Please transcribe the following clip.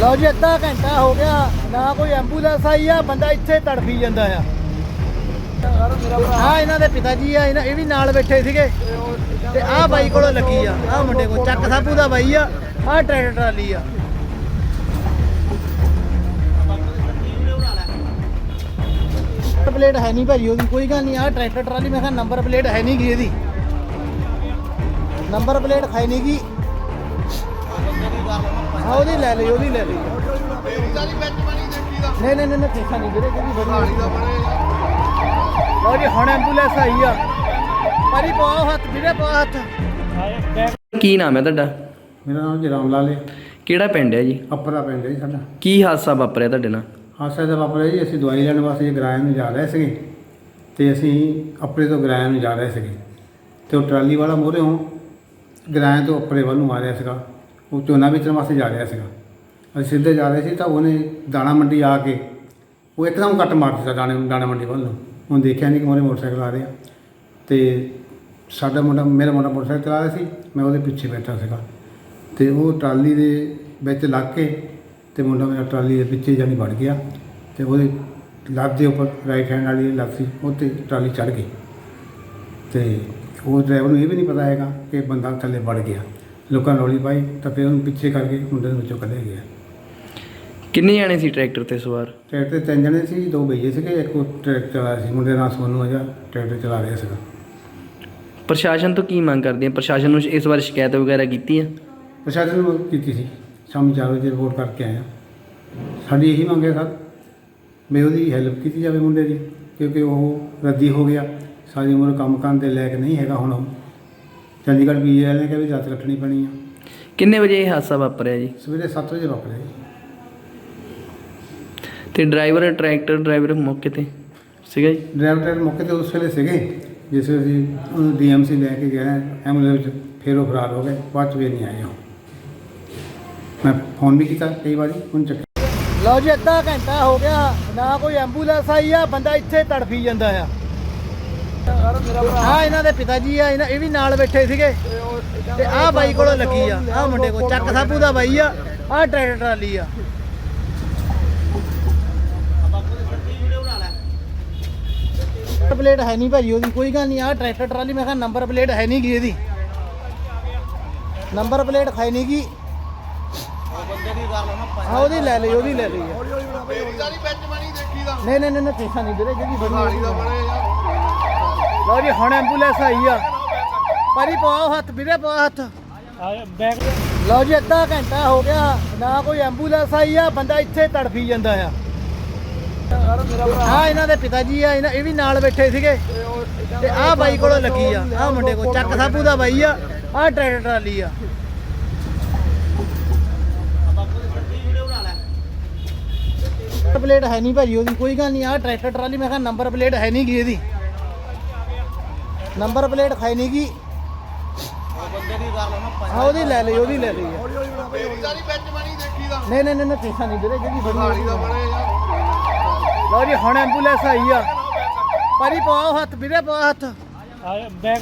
ਲਓ ਜੀ, ਅੱਧਾ ਘੰਟਾ ਹੋ ਗਿਆ, ਨਾ ਕੋਈ ਐਂਬੂਲੈਂਸ ਆਈ ਆ, ਬੰਦਾ ਇੱਥੇ ਤੜਫੀ ਜਾਂਦਾ ਆ। ਹਾਂ ਇਹਨਾਂ ਦੇ ਪਿਤਾ ਜੀ ਆ, ਇਹਨਾਂ, ਇਹ ਵੀ ਨਾਲ ਬੈਠੇ ਸੀਗੇ। ਤੇ ਆਹ ਬਾਈ ਕੋਲੋਂ ਲੱਗੀ ਆ, ਆਹ ਮੁੰਡੇ ਕੋਲ, ਚੱਕ ਸਾਬੂ ਦਾ ਬਾਈ ਆ, ਆਹ ਟਰੈਕਟਰ ਟਰਾਲੀ ਆ। ਪਲੇਟ ਹੈ ਨਹੀਂ ਭਾਜੀ ਉਹਦੀ, ਕੋਈ ਗੱਲ ਨਹੀਂ, ਆਹ ਟਰੈਕਟਰ ਟਰਾਲੀ, ਮੈਂ ਕਿਹਾ ਨੰਬਰ ਪਲੇਟ ਹੈ ਨਹੀਂ ਗੀ ਇਹਦੀ। ਨੰਬਰ ਪਲੇਟ ਹੈ ਨਹੀਂ ਗੀ। ਹਾਂ ਉਹਦੀ ਲੈ ਲਈ ਉਹਦੀ ਲੈ ਲਈ। ਨਹੀਂ ਨਹੀਂ ਨਹੀਂ ਨਹੀਂ ਠੀਕ ਨਹੀਂ ਵੀਰੇ ਕਿਹਦੀ ਵਧੀਆ ਲਓ ਜੀ ਹੁਣ ਐਂਬੂਲੈਂਸ ਆਈ ਆ। ਭਾਜੀ ਪਾਓ ਹੱਥ ਵੀਰੇ ਪਾਓ ਹੱਥ। ਕੀ ਨਾਮ ਹੈ ਤੁਹਾਡਾ? ਮੇਰਾ ਨਾਮ ਜਰਾਮ ਲਾਲ ਹੈ। ਕਿਹੜਾ ਪਿੰਡ ਹੈ ਜੀ? ਅਪਰਾ ਪਿੰਡ ਹੈ ਜੀ ਸਾਡਾ। ਕੀ ਹਾਦਸਾ ਵਾਪਰਿਆ ਤੁਹਾਡੇ ਨਾਲ? ਹਾਸਾ ਦਾ ਵਾਪਰਿਆ ਜੀ ਅਸੀਂ ਦਵਾਈ ਲੈਣ ਵਾਸਤੇ ਗਰਾਇਆ ਨੂੰ ਜਾ ਰਹੇ ਸੀਗੇ। ਤੇ ਅਸੀਂ ਅਪਰੇ ਤੋਂ ਗਰਾਇਆ ਨੂੰ ਜਾ ਰਹੇ ਸੀਗੇ। ਤੇ ਉਹ ਟਰਾਲੀ ਵਾਲਾ ਮੋਹਰੇ ਗਰਾਇਆ ਤੋਂ ਅਪਰੇ ਵੱਲ ਨੂੰ ਆ ਰਿਹਾ ਸੀਗਾ। ਉਹ ਝੋਨਾ ਵੇਚਣ ਵਾਸਤੇ ਜਾ ਰਿਹਾ ਸੀਗਾ। ਅਸੀਂ ਸਿੱਧੇ ਜਾ ਰਹੇ ਸੀ ਤਾਂ ਉਹਨੇ ਦਾਣਾ ਮੰਡੀ ਆ ਕੇ ਉਹ ਇੱਕਦਮ ਕੱਟ ਮਾਰ ਦਿੱਤਾ ਦਾਣੇ, ਦਾਣਾ ਮੰਡੀ ਵੱਲ ਨੂੰ। ਉਹਨੇ ਦੇਖਿਆ ਨਹੀਂ ਕਿ ਮੋਰੇ ਮੋਟਰਸਾਈਕਲ ਆ ਰਿਹਾ। ਤੇ ਸਾਡਾ ਮੁੰਡਾ, ਮੇਰਾ ਮੁੰਡਾ ਮੋਟਰਸਾਈਕਲ ਚਲਾ ਰਿਹਾ ਸੀ, ਮੈਂ ਉਹਦੇ ਪਿੱਛੇ ਬੈਠਾ ਸੀਗਾ। ਤੇ ਉਹ ਟਰਾਲੀ ਦੇ ਵਿੱਚ ਲੱਗ ਕੇ ਤੇ ਮੁੰਡਾ ਮੇਰਾ ਟਰਾਲੀ ਦੇ ਪਿੱਛੇ ਜਾਨੀ ਵੜ ਗਿਆ ਤੇ ਉਹਦੇ ਲੱਤ ਦੇ ਉੱਪਰ ਰਾਈਟ ਹੈਂਡ ਵਾਲੀ ਲੱਤ ਸੀ, ਉਹ 'ਤੇ ਟਰਾਲੀ ਚੜ ਗਈ। ਤੇ ਉਹ ਡਰਾਈਵਰ ਨੂੰ ਇਹ ਵੀ ਨਹੀਂ ਪਤਾ ਹੈਗਾ ਕਿ ਬੰਦਾ ਥੱਲੇ ਵੜ ਗਿਆ। ਲੋਕਾਂ ਰੌਲੀ ਪਾਈ ਤਾਂ ਫਿਰ ਉਹਨੂੰ ਪਿੱਛੇ ਕਰਕੇ ਮੁੰਡੇ ਨੂੰ ਵਿੱਚੋਂ ਕੱਢਿਆ ਗਿਆ। ਕਿੰਨੇ ਜਾਣੇ ਸੀ ਟਰੈਕਟਰ ਤੇ ਸਵਾਰ? ਟਰੈਕਟਰ ਤੇ ਤਿੰਨ ਜਣੇ ਸੀ ਦੋ ਬਈਏ ਸੀਗੇ ਇੱਕ ਉਹ ਟਰੈਕਟਰ ਚਲਾ ਰਿਹਾ ਸੀ ਮੁੰਡੇ ਦਾ ਨਾਂ ਸੋਨੂ ਹੈਗਾ ਟਰੈਕਟਰ ਚਲਾ ਰਿਹਾ ਸੀਗਾ। ਪ੍ਰਸ਼ਾਸਨ ਤੋਂ ਕੀ ਮੰਗ ਕਰਦੇ ਆ? ਪ੍ਰਸ਼ਾਸਨ ਨੂੰ ਇਸ ਵਾਰ ਸ਼ਿਕਾਇਤ ਵਗੈਰਾ ਕੀਤੀ ਆ? ਪ੍ਰਸ਼ਾਸਨ ਨੂੰ ਕੀਤੀ ਸੀ ਸ਼ਾਮੀ 4 ਵਜੇ ਰਿਪੋਰਟ ਕਰਕੇ ਆਇਆ ਸਾਡੀ ਇਹੀ ਮੰਗ ਹੈ ਸਰ ਵੀ ਉਹਦੀ ਹੈਲਪ ਕੀਤੀ ਜਾਵੇ ਮੁੰਡੇ ਦੀ ਕਿਉਂਕਿ ਉਹ ਰੱਦੀ ਹੋ ਗਿਆ ਸਾਰੀ ਉਮਰ ਕੰਮ ਕਰਨ ਦੇ ਲਾਇਕ ਨਹੀਂ ਹੈਗਾ ਹੁਣ ਉਹ। ਚੰਡੀਗੜ੍ਹ ਪੀਐਲ ਨੇ ਕਿਹਾ ਵੀ ਜਾਤ ਰੱਖਣੀ ਪੈਣੀ ਆ। ਕਿੰਨੇ ਵਜੇ ਇਹ ਹਾਦਸਾ ਵਾਪਰਿਆ ਜੀ? ਸਵੇਰੇ 7 ਵਜੇ ਵਾਪਰਿਆ ਜੀ। ਤੇ ਡਰਾਈਵਰ ਟਰੈਕਟਰ ਡਰਾਈਵਰ ਮੌਕੇ ਤੇ ਸੀਗਾ ਜੀ? ਡਰਾਈਵਰ ਟਰੈਕਟਰ ਮੌਕੇ ਤੇ ਉਸ ਵੇਲੇ ਸੀਗੇ ਜਿਸ ਵੇਲੇ ਅਸੀਂ ਉਹਨੂੰ ਡੀਐਮਸੀ ਲੈ ਕੇ ਗਏ ਐਂਬੂਲੈਂਸ ਵਿੱਚ ਫਿਰ ਉਹ ਫਰਾਰ ਹੋ ਗਏ ਬਾਅਦ ਚ ਵੀ ਨਹੀਂ ਆਏ ਉਹ। ਮੈਂ ਫੋਨ ਵੀ ਕੀਤਾ ਕਈ ਵਾਰੀ ਉਹਨੂੰ ਚੱਕ ਲਓ ਜੀ ਅੱਧਾ ਘੰਟਾ ਹੋ ਗਿਆ ਨਾ ਕੋਈ ਐਂਬੂਲੈਂਸ ਆਈ ਆ ਬੰਦਾ ਇੱਥੇ ਤੜਫੀ ਜਾਂਦਾ ਆ। ਹਾਂ ਇਹਨਾਂ ਦੇ ਪਿਤਾ ਜੀ ਆ ਇਹਨਾਂ ਇਹ ਵੀ ਨਾਲ ਬੈਠੇ ਸੀਗੇ। ਤੇ ਆਹ ਬਾਈ ਕੋਲੋਂ ਲੱਗੀ ਆ ਆਹ ਮੁੰਡੇ ਕੋਲ ਚੱਕ ਸਾਬੂ ਦਾ ਬਾਈ ਆ ਆਹ ਟਰੈਕਟਰ ਟਰਾਲੀ ਆ। ਪਲੇਟ ਹੈ ਨਹੀਂ ਭਾਜੀ ਉਹਦੀ ਕੋਈ ਗੱਲ ਨਹੀਂ ਆਹ ਟਰੈਕਟਰ ਟਰਾਲੀ ਮੈਂ ਕਿਹਾ ਨੰਬਰ ਪਲੇਟ ਹੈ ਨਹੀਂ ਗੀ ਇਹਦੀ। ਨੰਬਰ ਪਲੇਟ ਹੈ ਨਹੀਂ ਗੀ। ਹਾਂ ਉਹਦੀ ਲੈ ਲਈ ਉਹਦੀ ਲੈ ਲਈ ਆ। ਨਹੀਂ ਨਹੀਂ ਨਹੀਂ ਨਹੀਂ ਠੀਕ ਨਹੀਂ ਵੀਰੇ ਜਿਹੜੀ ਵਧੀਆ ਲਓ ਜੀ, ਹੁਣ ਐਂਬੂਲੈਂਸ ਆਈ ਆ। ਭਾਜੀ, ਪਾਓ ਹੱਥ, ਵੀਰੇ, ਪਾਓ ਹੱਥ। ਲਓ ਜੀ, ਅੱਧਾ ਘੰਟਾ ਹੋ ਗਿਆ, ਨਾ ਕੋਈ ਐਂਬੂਲੈਂਸ ਆਈ ਆ, ਬੰਦਾ ਇੱਥੇ ਤੜਫੀ ਜਾਂਦਾ ਆ। ਹਾਂ ਇਹਨਾਂ ਦੇ ਪਿਤਾ ਜੀ ਆ, ਇਹਨਾਂ, ਇਹ ਵੀ ਨਾਲ ਬੈਠੇ ਸੀਗੇ। ਤੇ ਆਹ ਬਾਈ ਕੋਲੋਂ ਲੱਗੀ ਆ, ਆਹ ਮੁੰਡੇ ਕੋਲ, ਚੱਕ ਸਾਬੂ ਦਾ ਬਾਈ ਆ, ਆਹ ਟਰੈਕਟਰ ਟਰਾਲੀ ਆ। ਪਲੇਟ ਹੈ ਨਹੀਂ ਭਾਜੀ ਉਹਦੀ, ਕੋਈ ਗੱਲ ਨਹੀਂ, ਆਹ ਟਰੈਕਟਰ ਟਰਾਲੀ, ਮੈਂ ਕਿਹਾ ਨੰਬਰ ਪਲੇਟ ਹੈ ਨਹੀਂ ਗੀ ਇਹਦੀ। ਨੰਬਰ ਪਲੇਟ ਖਾਈ ਨਹੀਂ ਗੀ। ਹਾਂ ਉਹਦੀ ਲੈ ਲਈ, ਉਹਦੀ ਲੈ ਲਈ ਆ। ਨਹੀਂ ਨਹੀਂ ਨਹੀਂ ਨਹੀਂ ਠੀਕ ਨਹੀਂ ਵੀਰੇ, ਜਿਹੜੀ ਵਧੀਆ ਲਓ ਜੀ, ਹੁਣ ਐਂਬੂਲੈਂਸ ਆਈ ਆ। ਭਾਜੀ ਪਾਓ ਹੱਥ, ਵੀਰੇ ਪਾਓ ਹੱਥ।